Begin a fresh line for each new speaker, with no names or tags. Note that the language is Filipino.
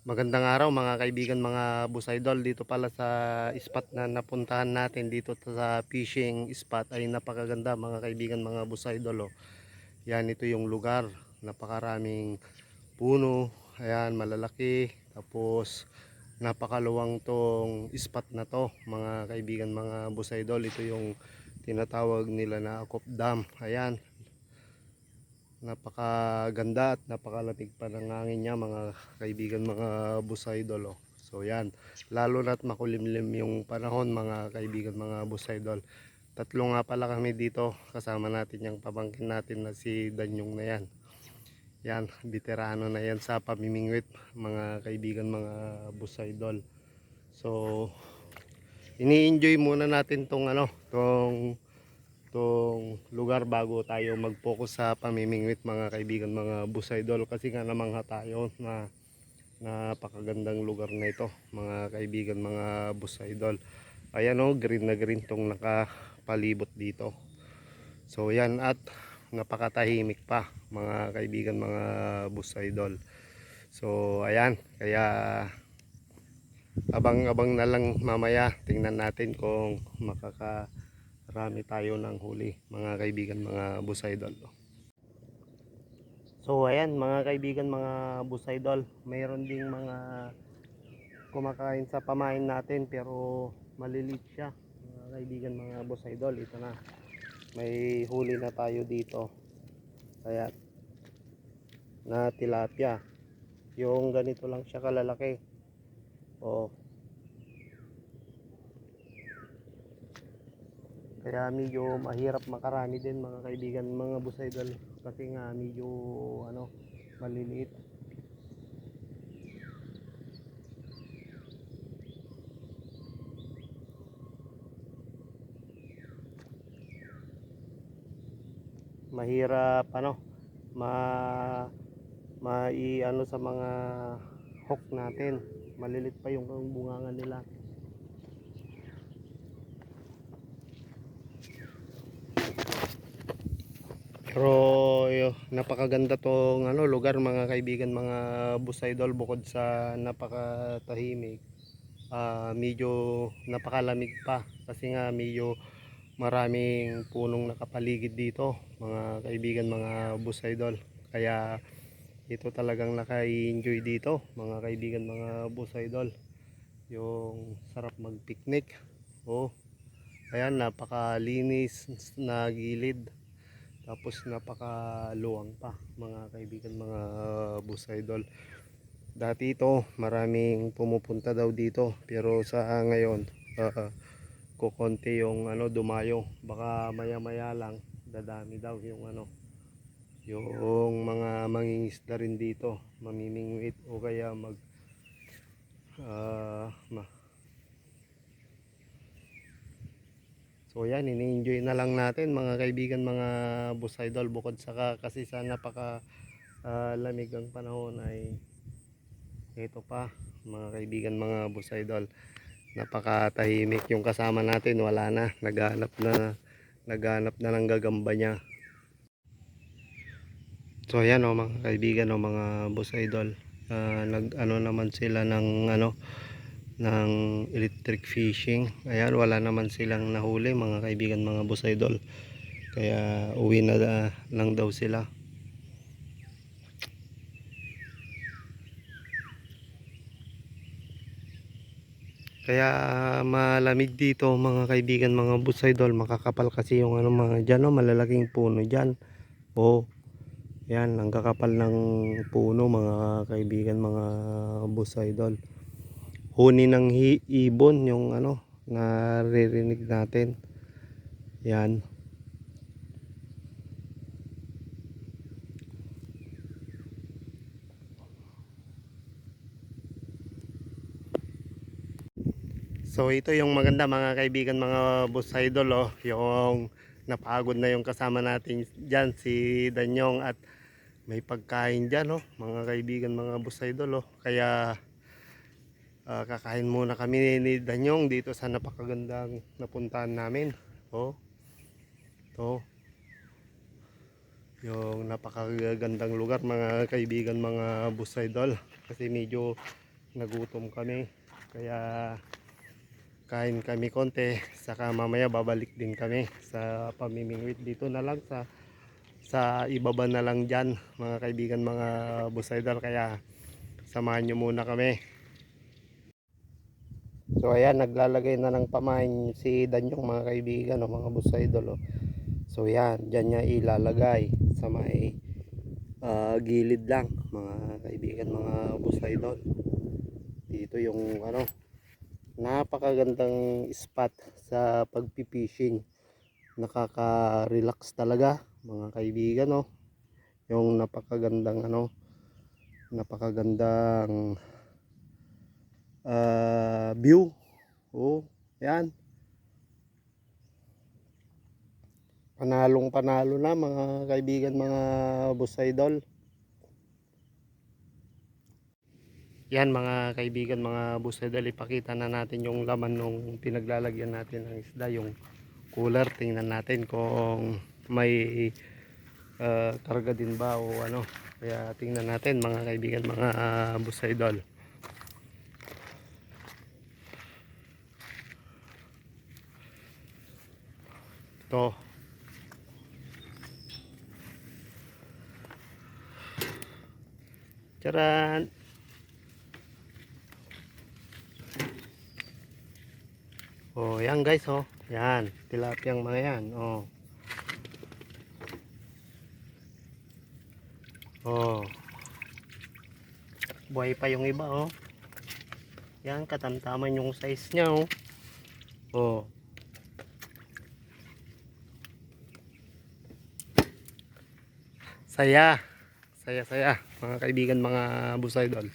Magandang araw mga kaibigan, mga bus idol. Dito pala sa spot na napuntahan natin dito sa fishing spot ay napakaganda mga kaibigan, mga bus idol. Oh. Yan ito yung lugar. Napakaraming puno. Ayan, malalaki. Tapos napakaluwang tong spot na to mga kaibigan, mga bus idol. Ito yung tinatawag nila na Akop Dam. Ayan, napakaganda at napakalamig pa ng hangin niya mga kaibigan mga bus idol oh. so yan. Lalo na't makulimlim yung panahon mga kaibigan mga bus idol. Tatlo nga pala kami dito. Kasama natin yung pamangkin natin na si Danyong na yan. Yan veterano na yan sa pamimingwit mga kaibigan mga bus idol. So ini-enjoy muna natin tong ano tong tong lugar bago tayo mag-focus sa pamimingwit mga kaibigan mga bus idol. Kasi nga namangha tayo na napakagandang lugar na ito mga kaibigan mga bus idol. Ayan o green na green tong nakapalibot dito. So yan at napakatahimik pa mga kaibigan mga bus idol. So ayan kaya abang-abang na lang mamaya. Tingnan natin kung makaka Rami tayo ng huli mga kaibigan mga bus idol. So ayan mga kaibigan mga bus idol, mayroon ding mga kumakain sa pamain natin pero malilit siya. Mga kaibigan mga bus idol, ito na. May huli na tayo dito. Kaya na tilapia. Yung ganito lang siya kalalaki. Oh, Kaya medyo mahirap makarami din mga kaibigan, mga bus idol kasi nga medyo ano, maliliit. Mahirap ano, ma mai ano sa mga hook natin. Malilit pa yung bungangan nila. Pero yo, napakaganda tong ano lugar mga kaibigan, mga bus idol bukod sa napakatahimik. ah medyo napakalamig pa kasi nga medyo maraming punong nakapaligid dito mga kaibigan mga bus idol. Kaya ito talagang naka-enjoy dito mga kaibigan mga bus idol. Yung sarap mag-picnic. Oh. Ayan napakalinis na gilid tapos napakaluwang pa mga kaibigan mga bus idol. Dati ito maraming pumupunta daw dito pero sa ngayon uh, kukonti yung ano dumayo. Baka maya maya lang dadami daw yung ano yung mga mangingisda rin dito mamimingwit o kaya mag uh, ma So yan, ini-enjoy na lang natin mga kaibigan, mga bus idol bukod sa ka, kasi sa napaka ah, lamig ang panahon ay ito pa mga kaibigan, mga bus idol. Napakatahimik yung kasama natin, wala na, naghanap na naghanap na ng gagamba niya. So ayan o mga kaibigan o mga bus idol. Ah, nag ano naman sila ng ano ng electric fishing. Ayan, wala naman silang nahuli mga kaibigan, mga boss idol. Kaya uwi na ah, lang daw sila. Kaya malamig dito mga kaibigan, mga boss idol. Makakapal kasi yung ano mga dyan, no? malalaking puno dyan. Oh, yan, ang kakapal ng puno mga kaibigan, mga boss idol huni ng ibon yung ano naririnig natin. Yan. So ito yung maganda mga kaibigan mga boss idol oh, yung napagod na yung kasama natin dyan si Danyong at may pagkain dyan oh, mga kaibigan mga boss idol oh. Kaya Ah, kakain muna kami ni, Danyong dito sa napakagandang napuntahan namin. Oh. To. Yung napakagandang lugar mga kaibigan, mga bus idol. Kasi medyo nagutom kami. Kaya kain kami konti. Saka mamaya babalik din kami sa pamimingwit dito na lang sa sa ibaba na lang dyan mga kaibigan mga busaydol kaya samahan nyo muna kami so ayan naglalagay na ng pamain si Danyong mga kaibigan o mga busaydol oh. so yan dyan niya ilalagay sa may ah, gilid lang mga kaibigan mga busaydol dito yung ano napakagandang spot sa pagpipishing. Nakaka-relax talaga mga kaibigan no yung napakagandang ano napakagandang ah, view. Oh yan. Panalong panalo na mga kaibigan mga bus idol. Yan mga kaibigan mga bus idol ipakita na natin yung laman nung pinaglalagyan natin ng isda yung cooler. Tingnan natin kung may uh, karga din ba o ano. Kaya tingnan natin mga kaibigan mga uh, bus idol ito Charan! Oh, yan guys, oh. Yan, tilapiyang mga yan, oh. Oh. Buhay pa yung iba, oh. Yan, katamtaman yung size niya, oh. Oh. Saya. Saya, saya. Mga kaibigan, mga busaydol.